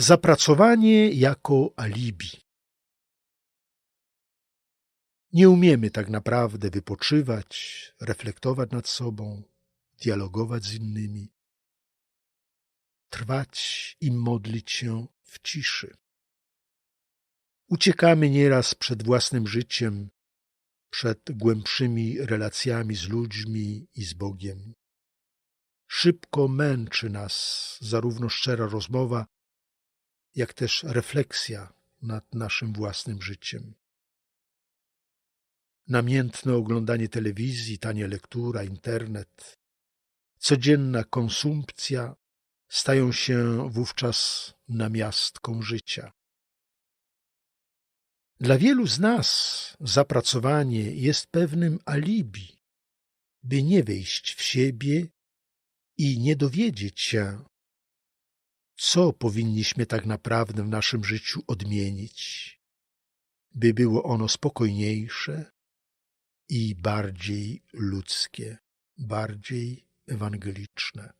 Zapracowanie jako alibi. Nie umiemy tak naprawdę wypoczywać, reflektować nad sobą, dialogować z innymi, trwać i modlić się w ciszy. Uciekamy nieraz przed własnym życiem, przed głębszymi relacjami z ludźmi i z Bogiem. Szybko męczy nas zarówno szczera rozmowa, jak też refleksja nad naszym własnym życiem. Namiętne oglądanie telewizji, tania lektura, internet, codzienna konsumpcja stają się wówczas namiastką życia. Dla wielu z nas zapracowanie jest pewnym alibi, by nie wejść w siebie i nie dowiedzieć się, co powinniśmy tak naprawdę w naszym życiu odmienić, by było ono spokojniejsze i bardziej ludzkie, bardziej ewangeliczne.